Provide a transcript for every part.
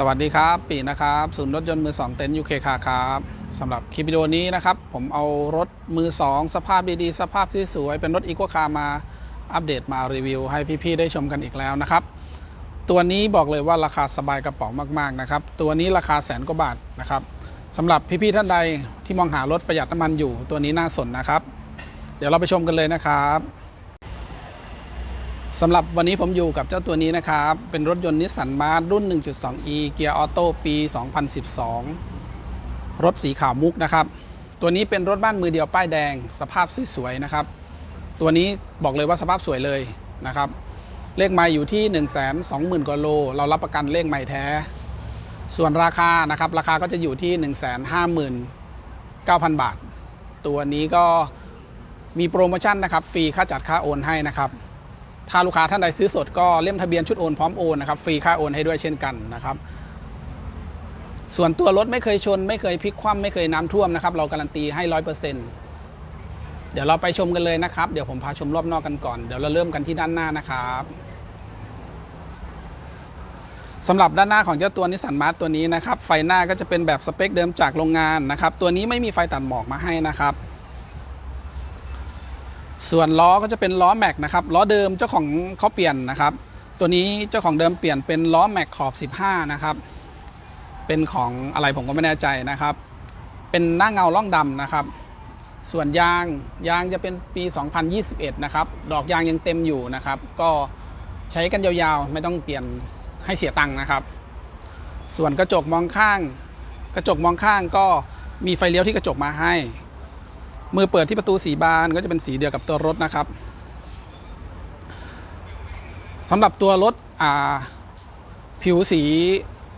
สวัสดีครับปีนะครับศูนย์รถยนต์มือสองเต็นท์ยูเคคาครับสำหรับคลิปวิดีโอนี้นะครับ ผมเอารถมือสองสภาพดีๆ สภาพที่สวยเป็นรถอีโคคามาอัปเดตมารีวิว ให้พี่ๆได้ชมกันอีกแล้วนะครับ ตัวนี้บอกเลยว่าราคาสบายกระเป๋ามากๆนะครับ ตัวนี้ราคาแสนกว่าบาทนะครับสำหรับพี่ๆท่านใดที่มองหารถประหยัดน้ำมันอยู่ ตัวนี้น่าสนนะครับ เดี๋ยวเราไปชมกันเลยนะครับ สำหรับวันนี้ผมอยู่กับเจ้าตัวนี้นะครับ เป็นรถยนต์นิสสันมาร์รุ่น 1.2e เกียร์ออโต้ปี 2012 รถสีขาวมุกนะครับ ตัวนี้เป็นรถบ้านมือเดียวป้ายแดง สภาพสวยๆนะครับ ตัวนี้บอกเลยว่าสภาพสวยเลยนะครับ เลขไม้อยู่ที่ 1 2 0 0 0 0กว่าโล เรารับประกันเลขไม้แท้ ส่วนราคานะครับ ราคาก็จะอยู่ที่ 1 5 9 0 0 0 บาท ตัวนี้ก็มีโปรโมชั่นนะครับ ฟรีค่าจัดค่าโอนให้นะครับ ถ้าลูกค้าท่านใดซื้อสดก็เล่มทะเบียนชุดโอนพร้อมโอนนะครับฟรีค่าโอนให้ด้วยเช่นกันนะครับ ส่วนตัวรถไม่เคยชน ไม่เคยพลิกคว่ำไม่เคยน้ำท่วมนะครับเราการันตีให้ร้อยเปอร์เซ็นต์เดี๋ยวเราไปชมกันเลยนะครับเดี๋ยวผมพาชมรอบนอกกันก่อนเดี๋ยวเราเริ่มกันที่ด้านหน้านะครับสำหรับด้านหน้าของเจ้าตัวนิสสันมาร์ตตัวนี้นะครับไฟหน้าก็จะเป็นแบบสเปคเดิมจากโรงงานนะครับตัวนี้ไม่มีไฟตัดหมอกมาให้นะครับ ส่วนล้อก็จะเป็นล้อแม็กนะครับล้อเดิมเจ้าของเขาเปลี่ยนนะครับ ตัวนี้เจ้าของเดิมเปลี่ยนเป็นล้อแม็กขอบ 15 นะครับ เป็นของอะไรผมก็ไม่แน่ใจนะครับ เป็นหน้าเงาล่องดำนะครับ ส่วนยางยางจะเป็นปี 2021 นะครับ ดอกยางยังเต็มอยู่นะครับ ก็ใช้กันยาวๆ ไม่ต้องเปลี่ยนให้เสียตังค์นะครับ ส่วนกระจกมองข้าง กระจกมองข้างก็มีไฟเลี้ยวที่กระจกมาให้ มือเปิดที่ประตูสีบานก็จะเป็นสีเดียวกับตัวรถนะครับสำหรับตัวรถผิวสี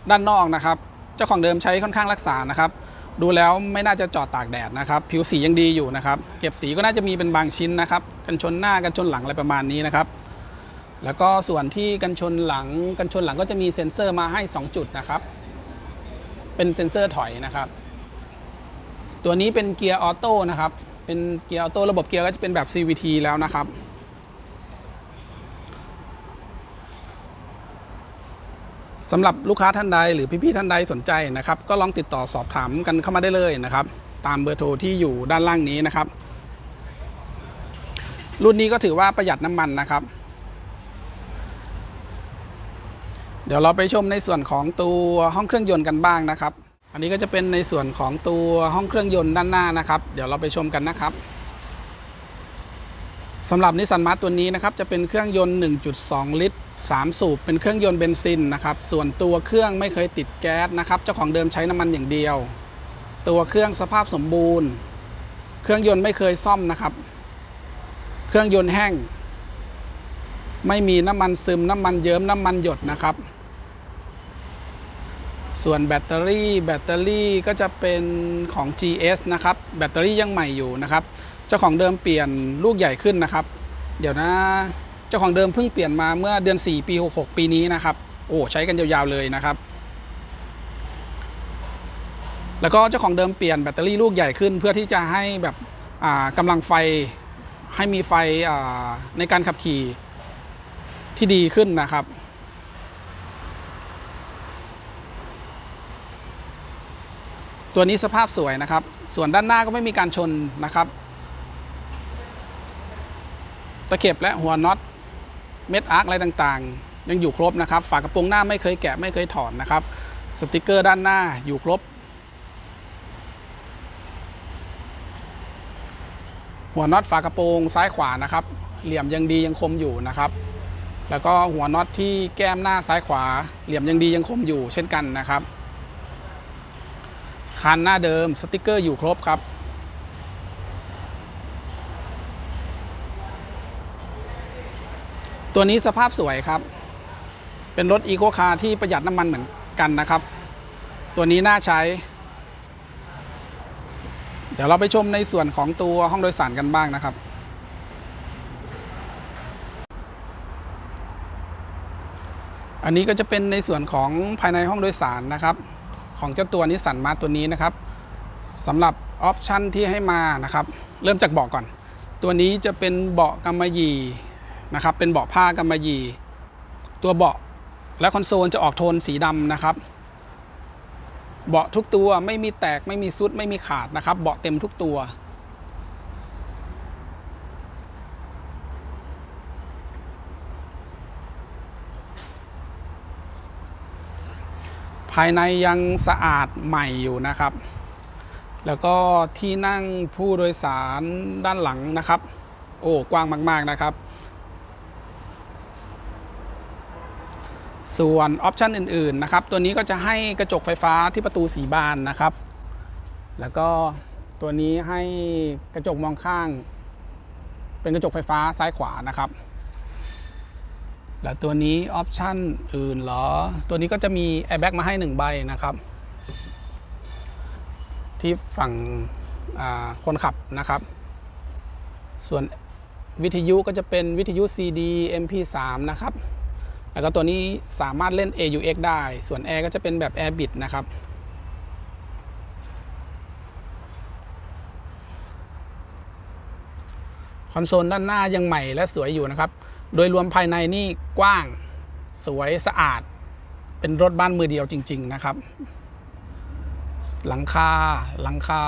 ด้านนอกนะครับ เจ้าของเดิมใช้ค่อนข้างรักษานะครับ ดูแล้วไม่น่าจะจอดตากแดดนะครับ ผิวสียังดีอยู่นะครับ เก็บสีก็น่าจะมีเป็นบางชิ้นนะครับ กันชนหน้ากันชนหลังอะไรประมาณนี้นะครับ แล้วก็ส่วนที่กันชนหลังกันชนหลังก็จะมีเซ็นเซอร์มาให้ 2 จุดนะครับ เป็นเซ็นเซอร์ถอยนะครับ ตัวนี้เป็นเกียร์ออโต้นะครับ เป็นเกียร์ออโต้ระบบเกียร์ก็จะเป็นแบบ CVT แล้วนะครับ สำหรับลูกค้าท่านใดหรือพี่ๆท่านใดสนใจนะครับ ก็ลองติดต่อสอบถามกันเข้ามาได้เลยนะครับ ตามเบอร์โทรที่อยู่ด้านล่างนี้นะครับ รุ่นนี้ก็ถือว่าประหยัดน้ำมันนะครับ เดี๋ยวเราไปชมในส่วนของตัวห้องเครื่องยนต์กันบ้างนะครับ อันนี้ก็จะเป็นในส่วนของตัวห้องเครื่องยนต์ด้านหน้านะครับ เดี๋ยวเราไปชมกันนะครับสำหรับนิสสันมาร์ตัวนี้นะครับจะเป็นเครื่องยนต์ 1.2 ลิตร 3 สูบ เป็นเครื่องยนต์เบนซินนะครับ ส่วนตัวเครื่องไม่เคยติดแก๊สนะครับ เจ้าของเดิมใช้น้ำมันอย่างเดียว ตัวเครื่องสภาพสมบูรณ์ เครื่องยนต์ไม่เคยซ่อมนะครับ เครื่องยนต์แห้ง ไม่มีน้ำมันซึมน้ำมันเยิ้มน้ำมันหยดนะครับ ส่วนแบตเตอรี่ แบตเตอรี่ก็จะเป็นของ GS นะครับ แบตเตอรี่ยังใหม่อยู่นะครับ เจ้าของเดิมเปลี่ยนลูกใหญ่ขึ้นนะครับ เดี๋ยวนะ เจ้าของเดิมเพิ่งเปลี่ยนมาเมื่อเดือน 4 ปี 66 ปีนี้นะครับ โอ้ ใช้กันยาวๆเลยนะครับ แล้วก็เจ้าของเดิมเปลี่ยนแบตเตอรี่ลูกใหญ่ขึ้น เพื่อที่จะให้แบบอ่ากำลังไฟ ให้มีไฟอ่าในการขับขี่ที่ดีขึ้นนะครับ ตัวนี้สภาพสวยนะครับ ส่วนด้านหน้าก็ไม่มีการชนนะครับ ตะเข็บและหัวน็อตเม็ดอาร์คอะไรต่างๆ ยังอยู่ครบนะครับ ฝากระโปรงหน้าไม่เคยแกะไม่เคยถอดนะครับ สติกเกอร์ด้านหน้าอยู่ครบ หัวน็อตฝากระโปรงซ้ายขวานะครับ เหลี่ยมยังดียังคมอยู่นะครับ แล้วก็หัวน็อตที่แก้มหน้าซ้ายขวา เหลี่ยมยังดียังคมอยู่เช่นกันนะครับ คันหน้าเดิมสติกเกอร์อยู่ครบครับ ตัวนี้สภาพสวยครับ เป็นรถอีโคคาร์ที่ประหยัดน้ำมันเหมือนกันนะครับ ตัวนี้น่าใช้ เดี๋ยวเราไปชมในส่วนของตัวห้องโดยสารกันบ้างนะครับอันนี้ก็จะเป็นในส่วนของภายในห้องโดยสารนะครับ ของเจ้าตัวนิสสันมาตัวนี้นะครับสำหรับออปชันที่ให้มานะครับ เริ่มจากเบาะก่อน ตัวนี้จะเป็นเบาะกำมะหยี่นะครับ เป็นเบาะผ้ากำมะหยี่ตัวเบาะและคอนโซลจะออกโทนสีดำนะครับ เบาะทุกตัวไม่มีแตกไม่มีซุดไม่มีขาดนะครับ เบาะเต็มทุกตัว ภายในยังสะอาดใหม่อยู่นะครับ แล้วก็ที่นั่งผู้โดยสารด้านหลังนะครับ โอ้กว้างมากๆนะครับ ส่วนออปชันอื่นๆนะครับ ตัวนี้ก็จะให้กระจกไฟฟ้าที่ประตูสีบานนะครับ แล้วก็ตัวนี้ให้กระจกมองข้าง เป็นกระจกไฟฟ้าซ้ายขวานะครับ แล้วตัวนี้ออปชันอื่นเหรอ ตัวนี้ก็จะมีแอร์แบ็กมาให้หนึ่งใบนะครับ ที่ฝั่งคนขับนะครับ ส่วนวิทยุก็จะเป็นวิทยุ CD MP3 นะครับ แล้วก็ตัวนี้สามารถเล่น AUX ได้ ส่วนแอร์ก็จะเป็นแบบ Air Bit นะครับ คอนโซลด้านหน้ายังใหม่และสวยอยู่นะครับ โดยรวมภายในนี่กว้างสวยสะอาด เป็นรถบ้านมือเดียวจริง ๆ นะครับ หลังคาหลังคา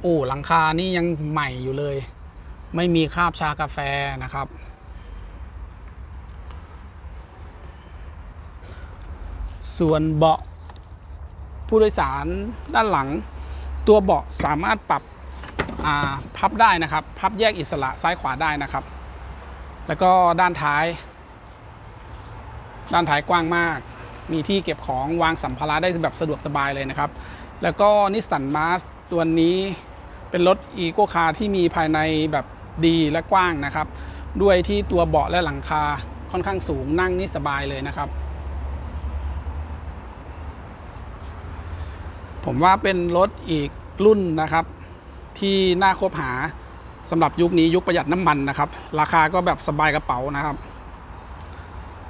โอ้หลังคานี่ยังใหม่อยู่เลย ไม่มีคราบชากาแฟนะครับ ส่วนเบาะผู้โดยสารด้านหลัง ตัวเบาะสามารถปรับพับได้นะครับ พับแยกอิสระซ้ายขวาได้นะครับ แล้วก็ด้านท้าย ด้านท้ายกว้างมาก มีที่เก็บของวางสัมภาระได้แบบสะดวกสบายเลยนะครับ แล้วก็นิสสันมาสตัวนี้เป็นรถอีโ c คาร์ที่มีภายในแบบดีและกว้างนะครับ ด้วยที่ตัวเบาะและหลังคาค่อนข้างสูงนั่งนี่สบายเลยนะครับ ผมว่าเป็นรถอีกรุ่นนะครับ ที่น่าคบหา สำหรับยุคนี้ยุคประหยัดน้ำมันนะครับ ราคาก็แบบสบายกระเป๋านะครับ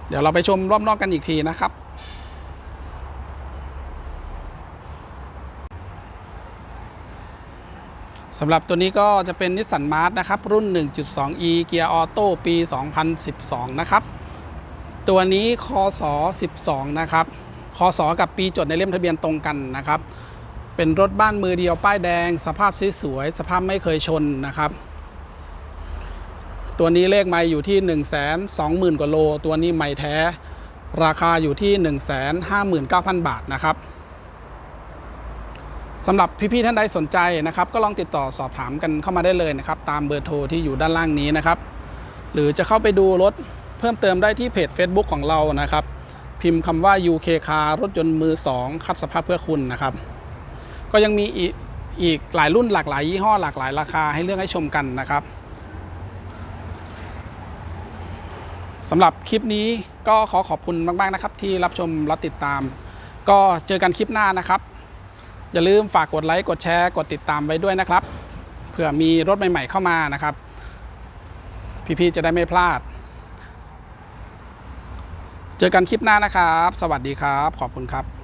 เดี๋ยวเราไปชมรอบนอกกันอีกทีนะครับ สำหรับตัวนี้ก็จะเป็นนิสสันมาร์ทนะครับ รุ่น 1.2e เกียร์ออโต้ปี 2012 นะครับ ตัวนี้คศ12 นะครับคศกับปีจดในเล่มทะเบียนตรงกันนะครับเป็นรถบ้านมือเดียวป้ายแดง สภาพสวยๆสภาพไม่เคยชนนะครับ ตัวนี้เลขไม่อยู่ที่ 1 2 0 0 0 0 กว่าโล ตัวนี้ไม่แท้ ราคาอยู่ที่ 1 5 9 0 0 0 บาทนะครับสำหรับพี่ๆท่านใดสนใจนะครับ ก็ลองติดต่อสอบถามกันเข้ามาได้เลยนะครับ ตามเบอร์โทรที่อยู่ด้านล่างนี้นะครับ หรือจะเข้าไปดูรถเพิ่มเติมได้ที่เพจ Facebook ของเรานะครับ พิมพ์คำว่า UK Car รถยนต์มือ 2 คัดสภาพเพื่อคุณนะครับ ก็ยังมีอีกอีกหลายรุ่นหลากหลายยี่ห้อหลากหลายราคาให้เลือกให้ชมกันนะครับ สำหรับคลิปนี้ก็ขอขอบคุณมากๆนะครับ ที่รับชมรับติดตาม ก็เจอกันคลิปหน้านะครับ อย่าลืมฝากกดไลค์กดแชร์กดติดตามไว้ด้วยนะครับเผื่อมีรถใหม่ ๆ เข้ามานะครับ พี่ๆจะได้ไม่พลาด เจอกันคลิปหน้านะครับ สวัสดีครับ ขอบคุณครับ